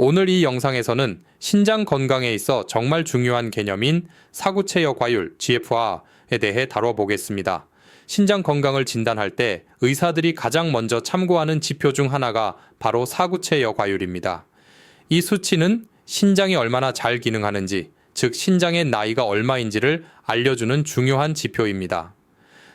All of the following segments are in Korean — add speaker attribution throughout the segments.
Speaker 1: 오늘 이 영상에서는 신장 건강에 있어 정말 중요한 개념인 사구체여 과율 GFR에 대해 다뤄보겠습니다. 신장 건강을 진단할 때 의사들이 가장 먼저 참고하는 지표 중 하나가 바로 사구체여 과율입니다. 이 수치는 신장이 얼마나 잘 기능하는지, 즉 신장의 나이가 얼마인지를 알려주는 중요한 지표입니다.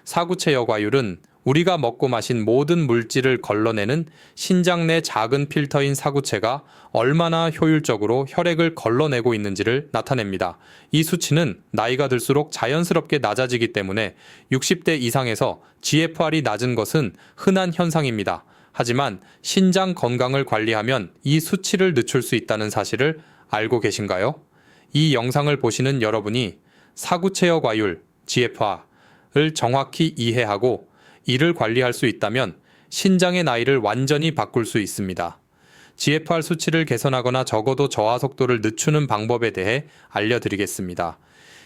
Speaker 1: 사구체 여과율은 우리가 먹고 마신 모든 물질을 걸러내는 신장 내 작은 필터인 사구체가 얼마나 효율적으로 혈액을 걸러내고 있는지를 나타냅니다. 이 수치는 나이가 들수록 자연스럽게 낮아지기 때문에 60대 이상에서 GFR이 낮은 것은 흔한 현상입니다. 하지만 신장 건강을 관리하면 이 수치를 늦출 수 있다는 사실을 알고 계신가요? 이 영상을 보시는 여러분이 사구체여 과율 GFR을 정확히 이해하고 이를 관리할 수 있다면 신장의 나이를 완전히 바꿀 수 있습니다. GFR 수치를 개선하거나 적어도 저하 속도를 늦추는 방법에 대해 알려드리겠습니다.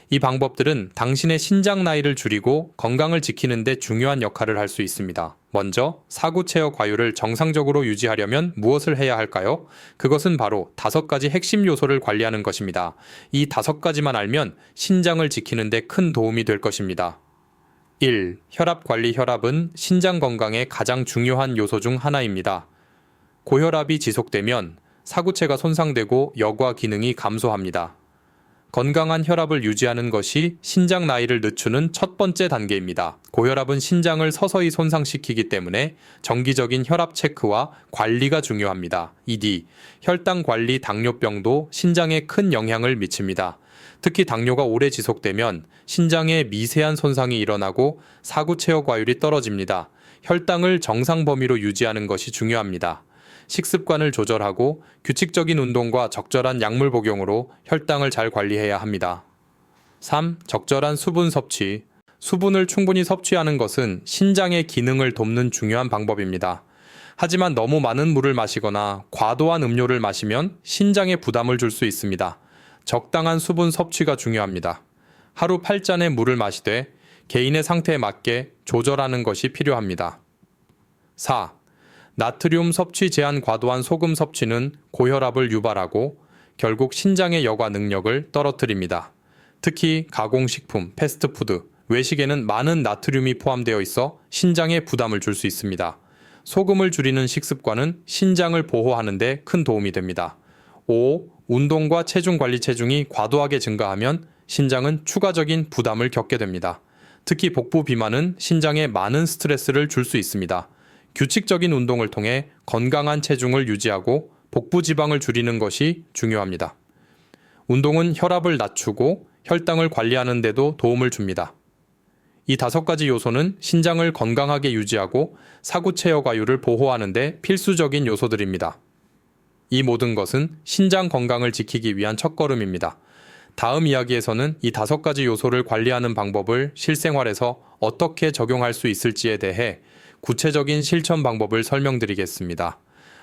Speaker 1: 이 방법들은 당신의 신장 나이를 줄이고 건강을 지키는 데 중요한 역할을 할 수 있습니다. 먼저 사구체어 과율을 정상적으로 유지하려면 무엇을 해야 할까요? 그것은 바로 다섯 가지 핵심 요소를 관리하는 것입니다. 이 다섯 가지만 알면 신장을 지키는 데 큰 도움이 될 것입니다. 1. 혈압 관리 혈압은 신장 건강의 가장 중요한 요소 중 하나입니다. 고혈압이 지속되면 사구체가 손상되고 여과 기능이 감소합니다. 건강한 혈압을 유지하는 것이 신장 나이를 늦추는 첫 번째 단계입니다. 고혈압은 신장을 서서히 손상시키기 때문에 정기적인 혈압 체크와 관리가 중요합니다. 2D. 혈당 관리 당뇨병도 신장에 큰 영향을 미칩니다. 특히 당뇨가 오래 지속되면 신장에 미세한 손상이 일어나고 사구 체어 과율이 떨어집니다. 혈당을 정상 범위로 유지하는 것이 중요합니다. 식습관을 조절하고 규칙적인 운동과 적절한 약물 복용으로 혈당을 잘 관리해야 합니다. 3. 적절한 수분 섭취. 수분을 충분히 섭취하는 것은 신장의 기능을 돕는 중요한 방법입니다. 하지만 너무 많은 물을 마시거나 과도한 음료를 마시면 신장에 부담을 줄 수 있습니다. 적당한 수분 섭취가 중요합니다. 하루 8잔의 물을 마시되 개인의 상태에 맞게 조절하는 것이 필요합니다. 4. 나트륨 섭취 제한 과도한 소금 섭취는 고혈압을 유발하고 결국 신장의 여과 능력을 떨어뜨립니다. 특히 가공식품, 패스트푸드, 외식에는 많은 나트륨이 포함되어 있어 신장에 부담을 줄 수 있습니다. 소금을 줄이는 식습관은 신장을 보호하는 데 큰 도움이 됩니다. 5. 운동과 체중 관리 체중이 과도하게 증가하면 신장은 추가적인 부담을 겪게 됩니다. 특히 복부 비만은 신장에 많은 스트레스를 줄 수 있습니다. 규칙적인 운동을 통해 건강한 체중을 유지하고 복부 지방을 줄이는 것이 중요합니다. 운동은 혈압을 낮추고 혈당을 관리하는 데도 도움을 줍니다. 이 다섯 가지 요소는 신장을 건강하게 유지하고 사구체여 과율을 보호하는 데 필수적인 요소들입니다. 이 모든 것은 신장 건강을 지키기 위한 첫걸음입니다. 다음 이야기에서는 이 다섯 가지 요소를 관리하는 방법을 실생활에서 어떻게 적용할 수 있을지에 대해 구체적인 실천 방법을 설명드리겠습니다.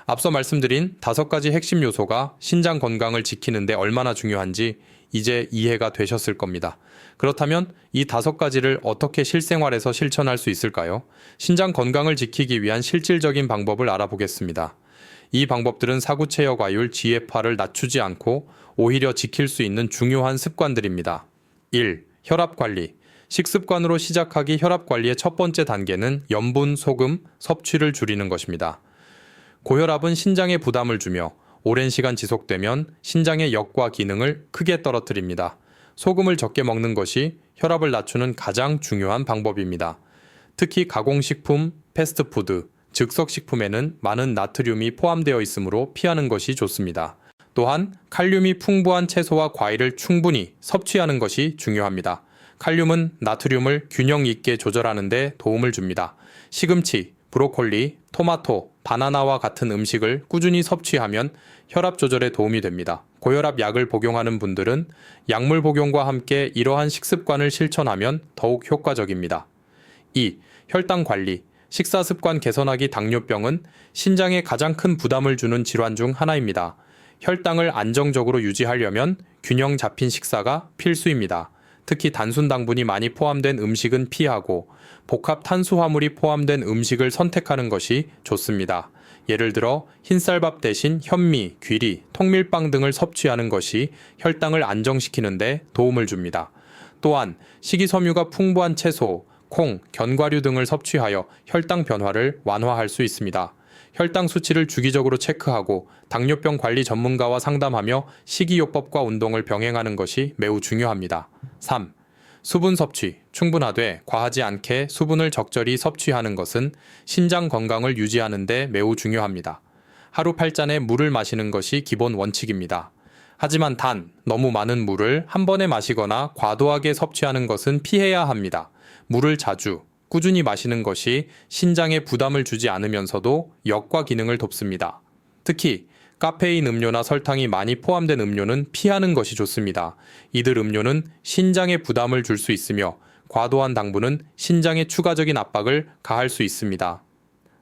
Speaker 1: 앞서 말씀드린 다섯 가지 핵심 요소가 신장 건강을 지키는데 얼마나 중요한지 이제 이해가 되셨을 겁니다. 그렇다면 이 다섯 가지를 어떻게 실생활에서 실천할 수 있을까요? 신장 건강을 지키기 위한 실질적인 방법을 알아보겠습니다. 이 방법들은 사구체여 과율 GFR을 낮추지 않고 오히려 지킬 수 있는 중요한 습관들입니다. 1. 혈압 관리. 식습관으로 시작하기 혈압 관리의 첫 번째 단계는 염분, 소금, 섭취를 줄이는 것입니다. 고혈압은 신장에 부담을 주며 오랜 시간 지속되면 신장의 역과 기능을 크게 떨어뜨립니다. 소금을 적게 먹는 것이 혈압을 낮추는 가장 중요한 방법입니다. 특히 가공식품, 패스트푸드, 즉석식품에는 많은 나트륨이 포함되어 있으므로 피하는 것이 좋습니다. 또한 칼륨이 풍부한 채소와 과일을 충분히 섭취하는 것이 중요합니다. 칼륨은 나트륨을 균형 있게 조절하는 데 도움을 줍니다. 시금치, 브로콜리, 토마토, 바나나와 같은 음식을 꾸준히 섭취하면 혈압 조절에 도움이 됩니다. 고혈압 약을 복용하는 분들은 약물 복용과 함께 이러한 식습관을 실천하면 더욱 효과적입니다. 2. 혈당 관리. 식사 습관 개선하기 당뇨병은 신장에 가장 큰 부담을 주는 질환 중 하나입니다. 혈당을 안정적으로 유지하려면 균형 잡힌 식사가 필수입니다. 특히 단순 당분이 많이 포함된 음식은 피하고 복합 탄수화물이 포함된 음식을 선택하는 것이 좋습니다. 예를 들어 흰쌀밥 대신 현미, 귀리, 통밀빵 등을 섭취하는 것이 혈당을 안정시키는 데 도움을 줍니다. 또한 식이섬유가 풍부한 채소, 콩, 견과류 등을 섭취하여 혈당 변화를 완화할 수 있습니다. 혈당 수치를 주기적으로 체크하고 당뇨병 관리 전문가와 상담하며 식이요법과 운동을 병행하는 것이 매우 중요합니다. 3. 수분 섭취 충분하되 과하지 않게 수분을 적절히 섭취하는 것은 신장 건강을 유지하는 데 매우 중요합니다. 하루 8잔의 물을 마시는 것이 기본 원칙입니다. 하지만 단 너무 많은 물을 한 번에 마시거나 과도하게 섭취하는 것은 피해야 합니다. 물을 자주 꾸준히 마시는 것이 신장에 부담을 주지 않으면서도 역과 기능을 돕습니다. 특히 카페인 음료나 설탕이 많이 포함된 음료는 피하는 것이 좋습니다. 이들 음료는 신장에 부담을 줄 수 있으며 과도한 당분은 신장에 추가적인 압박을 가할 수 있습니다.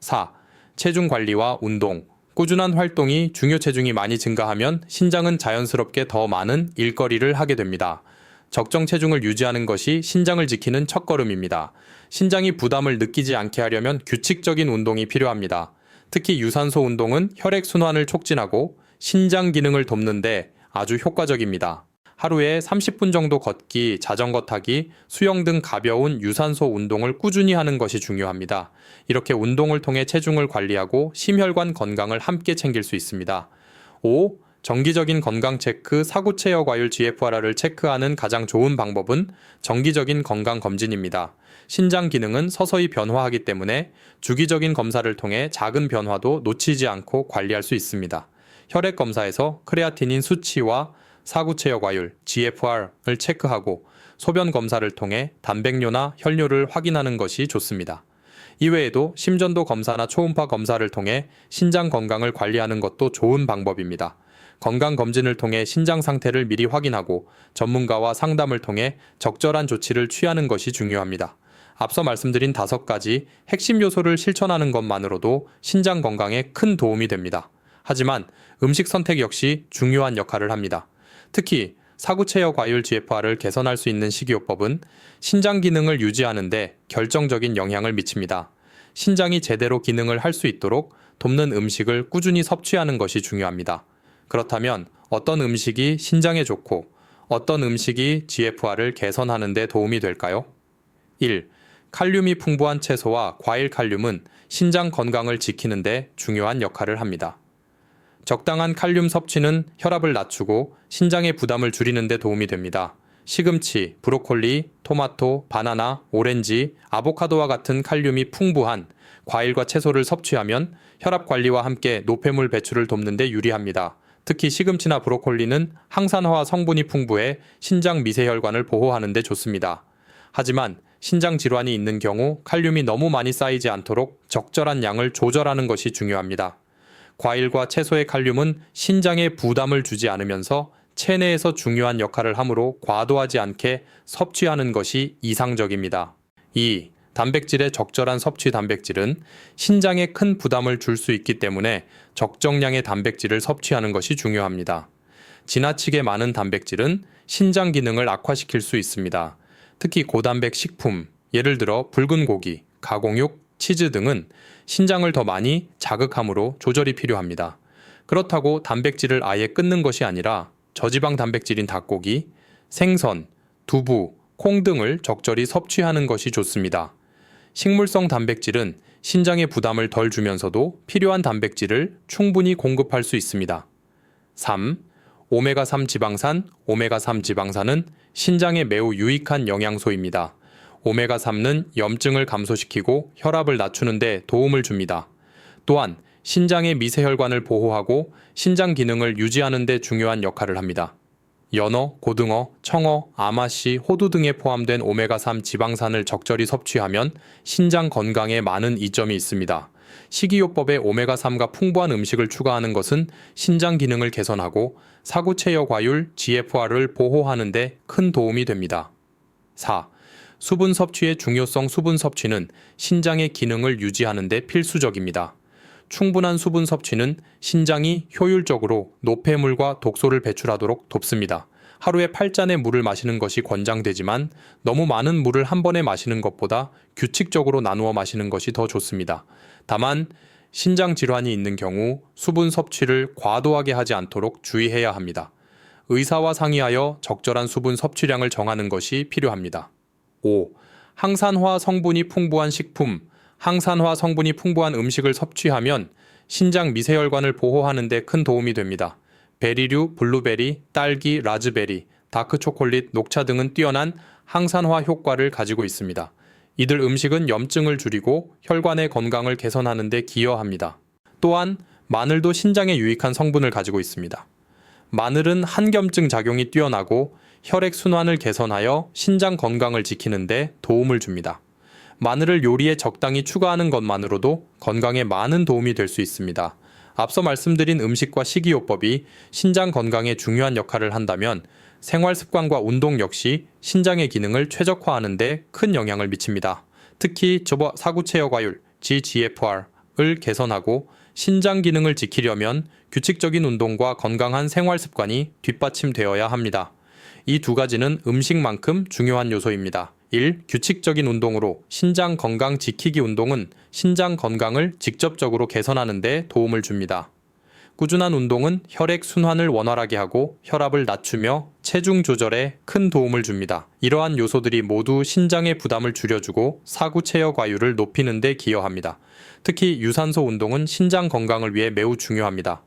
Speaker 1: 4. 체중 관리와 운동. 꾸준한 활동이 중요 체중이 많이 증가하면 신장은 자연스럽게 더 많은 일거리를 하게 됩니다. 적정 체중을 유지하는 것이 신장을 지키는 첫걸음입니다. 신장이 부담을 느끼지 않게 하려면 규칙적인 운동이 필요합니다. 특히 유산소 운동은 혈액순환을 촉진하고 신장 기능을 돕는데 아주 효과적입니다. 하루에 30분 정도 걷기, 자전거 타기, 수영 등 가벼운 유산소 운동을 꾸준히 하는 것이 중요합니다. 이렇게 운동을 통해 체중을 관리하고 심혈관 건강을 함께 챙길 수 있습니다. 5. 정기적인 건강 체크 사구체여 과율 GFR를 체크하는 가장 좋은 방법은 정기적인 건강 검진입니다. 신장 기능은 서서히 변화하기 때문에 주기적인 검사를 통해 작은 변화도 놓치지 않고 관리할 수 있습니다. 혈액 검사에서 크레아티닌 수치와 사구체여 과율 GFR을 체크하고 소변 검사를 통해 단백뇨나 혈뇨를 확인하는 것이 좋습니다. 이외에도 심전도 검사나 초음파 검사를 통해 신장 건강을 관리하는 것도 좋은 방법입니다. 건강 검진을 통해 신장 상태를 미리 확인하고 전문가와 상담을 통해 적절한 조치를 취하는 것이 중요합니다. 앞서 말씀드린 다섯 가지 핵심 요소를 실천하는 것만으로도 신장 건강에 큰 도움이 됩니다. 하지만 음식 선택 역시 중요한 역할을 합니다. 특히 사구체여 과율 GFR을 개선할 수 있는 식이요법은 신장 기능을 유지하는 데 결정적인 영향을 미칩니다. 신장이 제대로 기능을 할 수 있도록 돕는 음식을 꾸준히 섭취하는 것이 중요합니다. 그렇다면 어떤 음식이 신장에 좋고 어떤 음식이 GFR을 개선하는 데 도움이 될까요? 1. 칼륨이 풍부한 채소와 과일 칼륨은 신장 건강을 지키는 데 중요한 역할을 합니다. 적당한 칼륨 섭취는 혈압을 낮추고 신장의 부담을 줄이는 데 도움이 됩니다. 시금치, 브로콜리, 토마토, 바나나, 오렌지, 아보카도와 같은 칼륨이 풍부한 과일과 채소를 섭취하면 혈압 관리와 함께 노폐물 배출을 돕는 데 유리합니다. 특히 시금치나 브로콜리는 항산화 성분이 풍부해 신장 미세혈관을 보호하는 데 좋습니다. 하지만 신장 질환이 있는 경우 칼륨이 너무 많이 쌓이지 않도록 적절한 양을 조절하는 것이 중요합니다. 과일과 채소의 칼륨은 신장에 부담을 주지 않으면서 체내에서 중요한 역할을 하므로 과도하지 않게 섭취하는 것이 이상적입니다. 2. 단백질의 적절한 섭취 단백질은 신장에 큰 부담을 줄 수 있기 때문에 적정량의 단백질을 섭취하는 것이 중요합니다. 지나치게 많은 단백질은 신장 기능을 악화시킬 수 있습니다. 특히 고단백 식품, 예를 들어 붉은 고기, 가공육, 치즈 등은 신장을 더 많이 자극하므로 조절이 필요합니다. 그렇다고 단백질을 아예 끊는 것이 아니라 저지방 단백질인 닭고기, 생선, 두부, 콩 등을 적절히 섭취하는 것이 좋습니다. 식물성 단백질은 신장에 부담을 덜 주면서도 필요한 단백질을 충분히 공급할 수 있습니다. 3. 오메가3 지방산, 오메가3 지방산은 신장에 매우 유익한 영양소입니다. 오메가3는 염증을 감소시키고 혈압을 낮추는 데 도움을 줍니다. 또한 신장의 미세혈관을 보호하고 신장 기능을 유지하는 데 중요한 역할을 합니다. 연어, 고등어, 청어, 아마씨, 호두 등에 포함된 오메가3 지방산을 적절히 섭취하면 신장 건강에 많은 이점이 있습니다. 식이요법에 오메가3가 풍부한 음식을 추가하는 것은 신장 기능을 개선하고 사구체여 과율 GFR을 보호하는 데 큰 도움이 됩니다. 4. 수분 섭취의 중요성 수분 섭취는 신장의 기능을 유지하는 데 필수적입니다. 충분한 수분 섭취는 신장이 효율적으로 노폐물과 독소를 배출하도록 돕습니다. 하루에 8잔의 물을 마시는 것이 권장되지만 너무 많은 물을 한 번에 마시는 것보다 규칙적으로 나누어 마시는 것이 더 좋습니다. 다만 신장 질환이 있는 경우 수분 섭취를 과도하게 하지 않도록 주의해야 합니다. 의사와 상의하여 적절한 수분 섭취량을 정하는 것이 필요합니다. 5. 항산화 성분이 풍부한 식품, 항산화 성분이 풍부한 음식을 섭취하면 신장 미세혈관을 보호하는 데 큰 도움이 됩니다. 베리류, 블루베리, 딸기, 라즈베리, 다크 초콜릿, 녹차 등은 뛰어난 항산화 효과를 가지고 있습니다. 이들 음식은 염증을 줄이고 혈관의 건강을 개선하는 데 기여합니다. 또한 마늘도 신장에 유익한 성분을 가지고 있습니다. 마늘은 한겸증 작용이 뛰어나고 혈액 순환을 개선하여 신장 건강을 지키는데 도움을 줍니다. 마늘을 요리에 적당히 추가하는 것만으로도 건강에 많은 도움이 될 수 있습니다. 앞서 말씀드린 음식과 식이요법이 신장 건강에 중요한 역할을 한다면 생활 습관과 운동 역시 신장의 기능을 최적화하는 데 큰 영향을 미칩니다. 특히 저버 사구체여과율 GGFR을 개선하고 신장 기능을 지키려면 규칙적인 운동과 건강한 생활 습관이 뒷받침되어야 합니다. 이 두 가지는 음식만큼 중요한 요소입니다. 1. 규칙적인 운동으로 신장 건강 지키기 운동은 신장 건강을 직접적으로 개선하는 데 도움을 줍니다. 꾸준한 운동은 혈액 순환을 원활하게 하고 혈압을 낮추며 체중 조절에 큰 도움을 줍니다. 이러한 요소들이 모두 신장의 부담을 줄여주고 사구 체여 과율을 높이는 데 기여합니다. 특히 유산소 운동은 신장 건강을 위해 매우 중요합니다.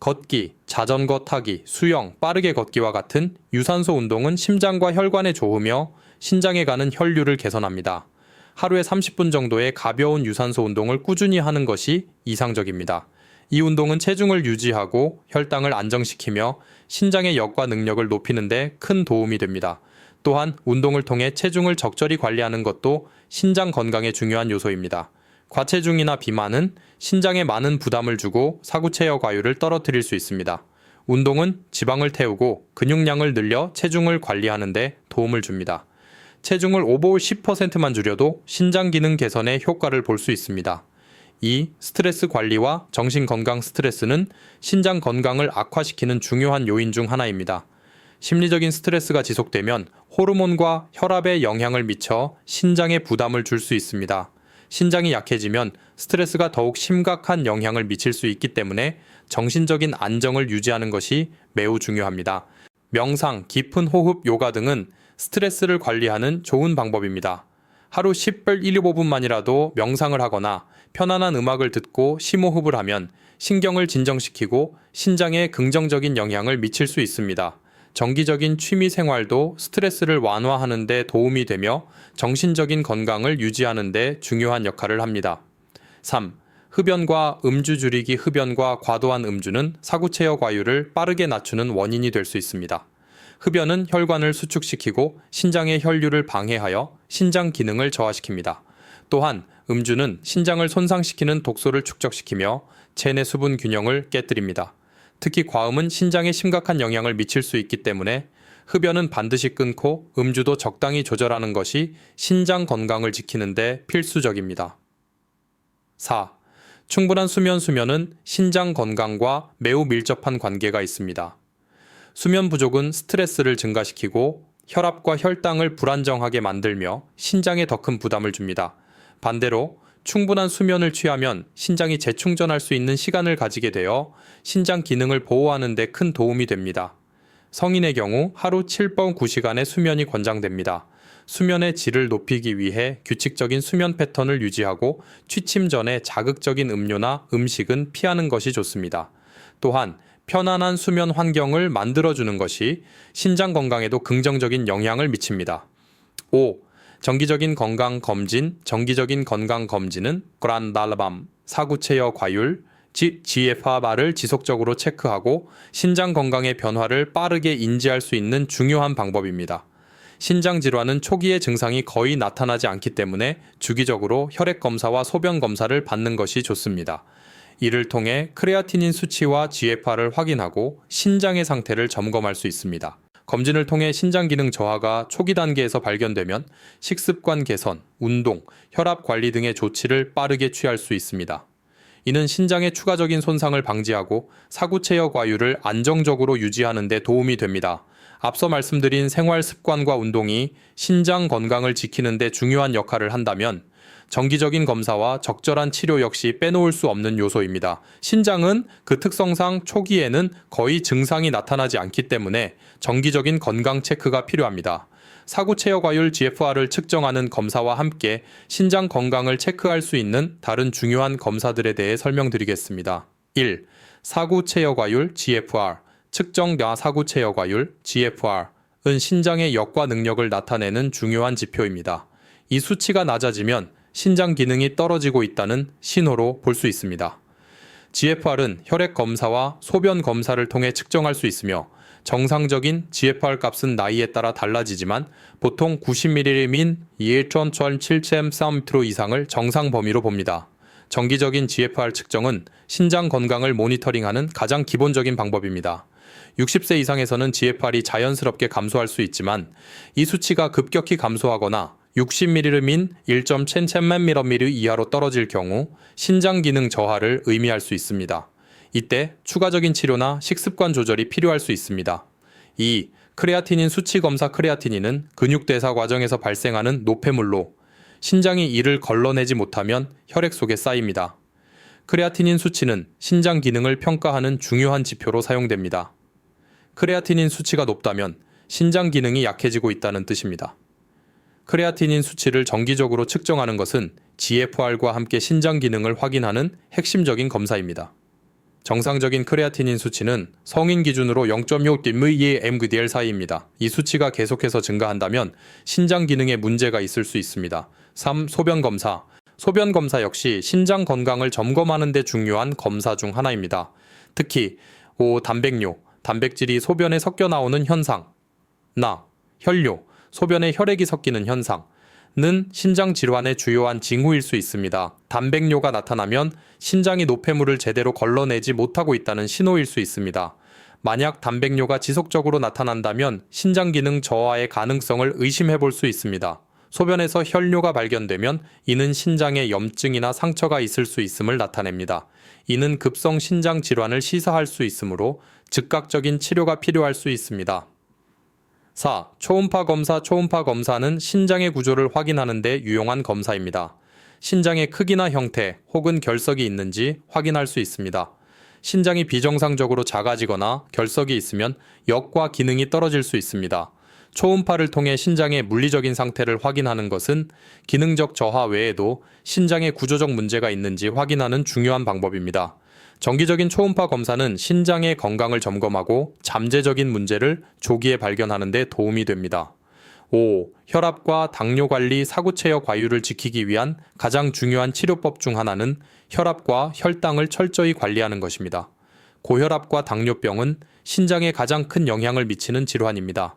Speaker 1: 걷기, 자전거 타기, 수영, 빠르게 걷기와 같은 유산소 운동은 심장과 혈관에 좋으며 신장에 가는 혈류를 개선합니다. 하루에 30분 정도의 가벼운 유산소 운동을 꾸준히 하는 것이 이상적입니다. 이 운동은 체중을 유지하고 혈당을 안정시키며 신장의 역과 능력을 높이는 데 큰 도움이 됩니다. 또한 운동을 통해 체중을 적절히 관리하는 것도 신장 건강에 중요한 요소입니다. 과체중이나 비만은 신장에 많은 부담을 주고 사구체여 과율을 떨어뜨릴 수 있습니다. 운동은 지방을 태우고 근육량을 늘려 체중을 관리하는 데 도움을 줍니다. 체중을 오버올 10%만 줄여도 신장 기능 개선에 효과를 볼 수 있습니다. 2. 스트레스 관리와 정신 건강 스트레스는 신장 건강을 악화시키는 중요한 요인 중 하나입니다. 심리적인 스트레스가 지속되면 호르몬과 혈압에 영향을 미쳐 신장에 부담을 줄 수 있습니다. 신장이 약해지면 스트레스가 더욱 심각한 영향을 미칠 수 있기 때문에 정신적인 안정을 유지하는 것이 매우 중요합니다. 명상, 깊은 호흡, 요가 등은 스트레스를 관리하는 좋은 방법입니다. 하루 10분 1, 5분만이라도 명상을 하거나 편안한 음악을 듣고 심호흡을 하면 신경을 진정시키고 신장에 긍정적인 영향을 미칠 수 있습니다. 정기적인 취미 생활도 스트레스를 완화하는 데 도움이 되며 정신적인 건강을 유지하는 데 중요한 역할을 합니다. 3. 흡연과 음주 줄이기 흡연과 과도한 음주는 사구체여 과율을 빠르게 낮추는 원인이 될 수 있습니다. 흡연은 혈관을 수축시키고 신장의 혈류를 방해하여 신장 기능을 저하시킵니다. 또한 음주는 신장을 손상시키는 독소를 축적시키며 체내 수분 균형을 깨뜨립니다. 특히 과음은 신장에 심각한 영향을 미칠 수 있기 때문에 흡연은 반드시 끊고 음주도 적당히 조절하는 것이 신장 건강을 지키는데 필수적입니다. 4. 충분한 수면 수면은 신장 건강과 매우 밀접한 관계가 있습니다. 수면 부족은 스트레스를 증가시키고 혈압과 혈당을 불안정하게 만들며 신장에 더 큰 부담을 줍니다. 반대로 충분한 수면을 취하면 신장이 재충전할 수 있는 시간을 가지게 되어 신장 기능을 보호하는 데 큰 도움이 됩니다. 성인의 경우 하루 7번 9시간의 수면이 권장됩니다. 수면의 질을 높이기 위해 규칙적인 수면 패턴을 유지하고 취침 전에 자극적인 음료나 음식은 피하는 것이 좋습니다. 또한 편안한 수면 환경을 만들어주는 것이 신장 건강에도 긍정적인 영향을 미칩니다. 5. 정기적인 건강 검진, 정기적인 건강 검진은 그란달밤, 사구체여 과율, GFR을 지속적으로 체크하고 신장 건강의 변화를 빠르게 인지할 수 있는 중요한 방법입니다. 신장 질환은 초기의 증상이 거의 나타나지 않기 때문에 주기적으로 혈액 검사와 소변 검사를 받는 것이 좋습니다. 이를 통해 크레아티닌 수치와 GFR을 확인하고 신장의 상태를 점검할 수 있습니다. 검진을 통해 신장 기능 저하가 초기 단계에서 발견되면 식습관 개선, 운동, 혈압 관리 등의 조치를 빠르게 취할 수 있습니다. 이는 신장의 추가적인 손상을 방지하고 사구체여 과율을 안정적으로 유지하는 데 도움이 됩니다. 앞서 말씀드린 생활 습관과 운동이 신장 건강을 지키는 데 중요한 역할을 한다면 정기적인 검사와 적절한 치료 역시 빼놓을 수 없는 요소입니다. 신장은 그 특성상 초기에는 거의 증상이 나타나지 않기 때문에 정기적인 건강 체크가 필요합니다. 사구 체여 과율 GFR을 측정하는 검사와 함께 신장 건강을 체크할 수 있는 다른 중요한 검사들에 대해 설명드리겠습니다. 1. 사구 체여 과율 GFR 측정 뇌 사구 체여 과율 GFR은 신장의 역과 능력을 나타내는 중요한 지표입니다. 이 수치가 낮아지면 신장 기능이 떨어지고 있다는 신호로 볼 수 있습니다. GFR은 혈액 검사와 소변 검사를 통해 측정할 수 있으며 정상적인 GFR 값은 나이에 따라 달라지지만 보통 90ml 민 1.7cm 이상을 정상 범위로 봅니다. 정기적인 GFR 측정은 신장 건강을 모니터링하는 가장 기본적인 방법입니다. 60세 이상에서는 GFR이 자연스럽게 감소할 수 있지만 이 수치가 급격히 감소하거나 60ml 민 1.1000ml 이하로 떨어질 경우 신장 기능 저하를 의미할 수 있습니다. 이때 추가적인 치료나 식습관 조절이 필요할 수 있습니다. 2. 크레아티닌 수치 검사 크레아티닌은 근육 대사 과정에서 발생하는 노폐물로 신장이 이를 걸러내지 못하면 혈액 속에 쌓입니다. 크레아티닌 수치는 신장 기능을 평가하는 중요한 지표로 사용됩니다. 크레아티닌 수치가 높다면 신장 기능이 약해지고 있다는 뜻입니다. 크레아티닌 수치를 정기적으로 측정하는 것은 GFR과 함께 신장 기능을 확인하는 핵심적인 검사입니다. 정상적인 크레아티닌 수치는 성인 기준으로 0.6 mgdl 사이입니다. 이 수치가 계속해서 증가한다면 신장 기능에 문제가 있을 수 있습니다. 3. 소변 검사. 소변 검사 역시 신장 건강을 점검하는 데 중요한 검사 중 하나입니다. 특히 5. 단백뇨, 단백질이 소변에 섞여 나오는 현상, 나, 혈뇨, 소변에 혈액이 섞이는 현상, 는 신장 질환의 주요한 징후일 수 있습니다. 단백뇨가 나타나면 신장이 노폐물을 제대로 걸러내지 못하고 있다는 신호일 수 있습니다. 만약 단백뇨가 지속적으로 나타난다면 신장 기능 저하의 가능성을 의심해 볼 수 있습니다. 소변에서 혈뇨가 발견되면 이는 신장에 염증이나 상처가 있을 수 있음을 나타냅니다. 이는 급성 신장 질환을 시사할 수 있으므로 즉각적인 치료가 필요할 수 있습니다. 4. 초음파 검사 초음파 검사는 신장의 구조를 확인하는 데 유용한 검사입니다. 신장의 크기나 형태 혹은 결석이 있는지 확인할 수 있습니다. 신장이 비정상적으로 작아지거나 결석이 있으면 역과 기능이 떨어질 수 있습니다. 초음파를 통해 신장의 물리적인 상태를 확인하는 것은 기능적 저하 외에도 신장의 구조적 문제가 있는지 확인하는 중요한 방법입니다. 정기적인 초음파 검사는 신장의 건강을 점검하고 잠재적인 문제를 조기에 발견하는 데 도움이 됩니다. 5. 혈압과 당뇨 관리 사구체여 과율을 지키기 위한 가장 중요한 치료법 중 하나는 혈압과 혈당을 철저히 관리하는 것입니다. 고혈압과 당뇨병은 신장에 가장 큰 영향을 미치는 질환입니다.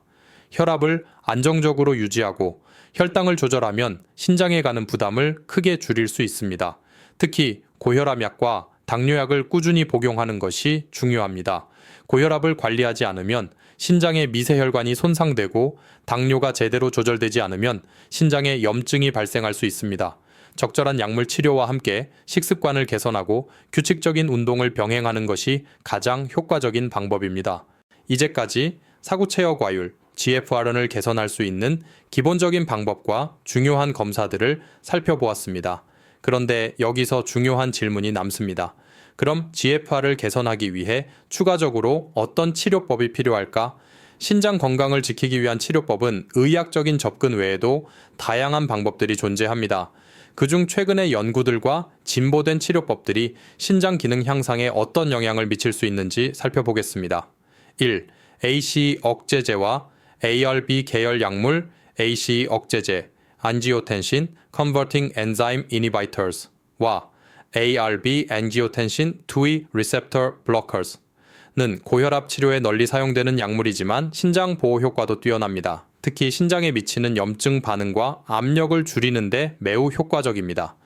Speaker 1: 혈압을 안정적으로 유지하고 혈당을 조절하면 신장에 가는 부담을 크게 줄일 수 있습니다. 특히 고혈압약과 당뇨약을 꾸준히 복용하는 것이 중요합니다. 고혈압을 관리하지 않으면 신장의 미세혈관이 손상되고 당뇨가 제대로 조절되지 않으면 신장에 염증이 발생할 수 있습니다. 적절한 약물 치료와 함께 식습관을 개선하고 규칙적인 운동을 병행하는 것이 가장 효과적인 방법입니다. 이제까지 사구체여 과율, GFR을 개선할 수 있는 기본적인 방법과 중요한 검사들을 살펴보았습니다. 그런데 여기서 중요한 질문이 남습니다. 그럼 GFR을 개선하기 위해 추가적으로 어떤 치료법이 필요할까? 신장 건강을 지키기 위한 치료법은 의학적인 접근 외에도 다양한 방법들이 존재합니다. 그중 최근의 연구들과 진보된 치료법들이 신장 기능 향상에 어떤 영향을 미칠 수 있는지 살펴보겠습니다. 1. AC 억제제와 ARB 계열 약물 AC 억제제, 안지오텐신 Converting Enzyme Inhibitors와 ARB Angiotensin 2E Receptor Blockers는 고혈압 치료에 널리 사용되는 약물이지만 신장 보호 효과도 뛰어납니다. 특히 신장에 미치는 염증 반응과 압력을 줄이는데 매우 효과적입니다.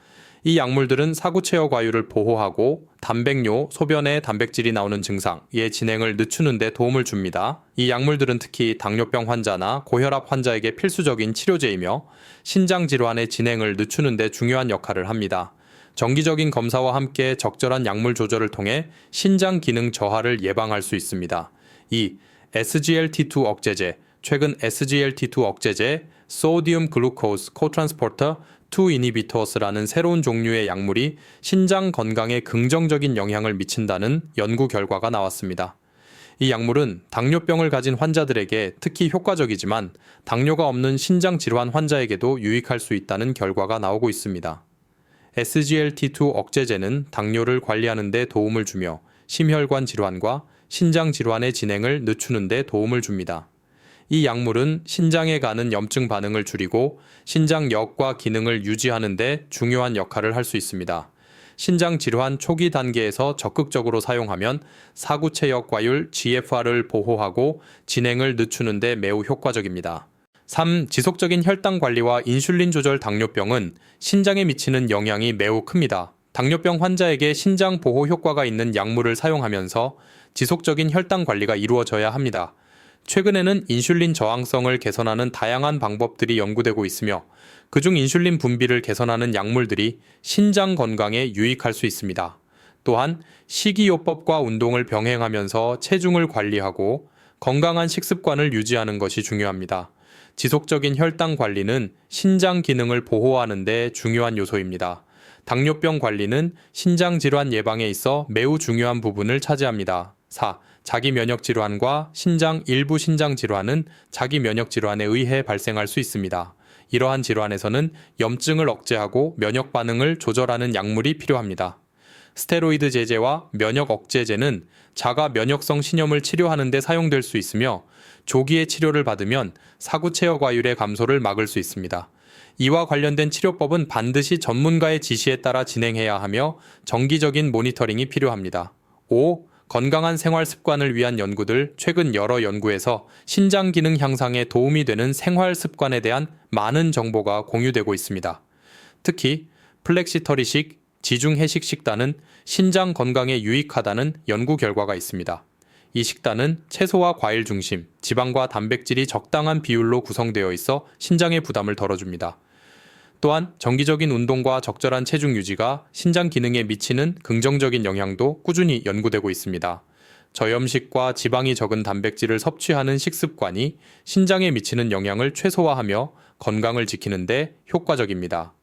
Speaker 1: 이 약물들은 사구체어 과율을 보호하고 단백뇨, 소변에 단백질이 나오는 증상의 진행을 늦추는 데 도움을 줍니다. 이 약물들은 특히 당뇨병 환자나 고혈압 환자에게 필수적인 치료제이며 신장 질환의 진행을 늦추는 데 중요한 역할을 합니다. 정기적인 검사와 함께 적절한 약물 조절을 통해 신장 기능 저하를 예방할 수 있습니다. 2. SGLT2 억제제 최근 SGLT2 억제제 소디움 글루코스 코트란스포터 투 이니비토스라는 새로운 종류의 약물이 신장 건강에 긍정적인 영향을 미친다는 연구 결과가 나왔습니다. 이 약물은 당뇨병을 가진 환자들에게 특히 효과적이지만 당뇨가 없는 신장 질환 환자에게도 유익할 수 있다는 결과가 나오고 있습니다. SGLT2 억제제는 당뇨를 관리하는 데 도움을 주며 심혈관 질환과 신장 질환의 진행을 늦추는 데 도움을 줍니다. 이 약물은 신장에 가는 염증 반응을 줄이고 신장 역과 기능을 유지하는 데 중요한 역할을 할 수 있습니다. 신장 질환 초기 단계에서 적극적으로 사용하면 사구체역 과율 GFR을 보호하고 진행을 늦추는 데 매우 효과적입니다. 3. 지속적인 혈당 관리와 인슐린 조절 당뇨병은 신장에 미치는 영향이 매우 큽니다. 당뇨병 환자에게 신장 보호 효과가 있는 약물을 사용하면서 지속적인 혈당 관리가 이루어져야 합니다. 최근에는 인슐린 저항성을 개선하는 다양한 방법들이 연구되고 있으며 그중 인슐린 분비를 개선하는 약물들이 신장 건강에 유익할 수 있습니다. 또한 식이요법과 운동을 병행하면서 체중을 관리하고 건강한 식습관을 유지하는 것이 중요합니다. 지속적인 혈당 관리는 신장 기능을 보호하는 데 중요한 요소입니다. 당뇨병 관리는 신장 질환 예방에 있어 매우 중요한 부분을 차지합니다. 4. 자기 면역 질환과 신장 일부 신장 질환은 자기 면역 질환에 의해 발생할 수 있습니다. 이러한 질환에서는 염증을 억제하고 면역 반응을 조절하는 약물이 필요합니다. 스테로이드 제제와 면역 억제제는 자가 면역성 신염을 치료하는 데 사용될 수 있으며 조기에 치료를 받으면 사구체어 과율의 감소를 막을 수 있습니다. 이와 관련된 치료법은 반드시 전문가의 지시에 따라 진행해야 하며 정기적인 모니터링이 필요합니다. 5. 건강한 생활 습관을 위한 연구들 최근 여러 연구에서 신장 기능 향상에 도움이 되는 생활 습관에 대한 많은 정보가 공유되고 있습니다. 특히 플렉시터리식 지중 해식 식단은 신장 건강에 유익하다는 연구 결과가 있습니다. 이 식단은 채소와 과일 중심, 지방과 단백질이 적당한 비율로 구성되어 있어 신장의 부담을 덜어줍니다. 또한 정기적인 운동과 적절한 체중 유지가 신장 기능에 미치는 긍정적인 영향도 꾸준히 연구되고 있습니다. 저염식과 지방이 적은 단백질을 섭취하는 식습관이 신장에 미치는 영향을 최소화하며 건강을 지키는데 효과적입니다.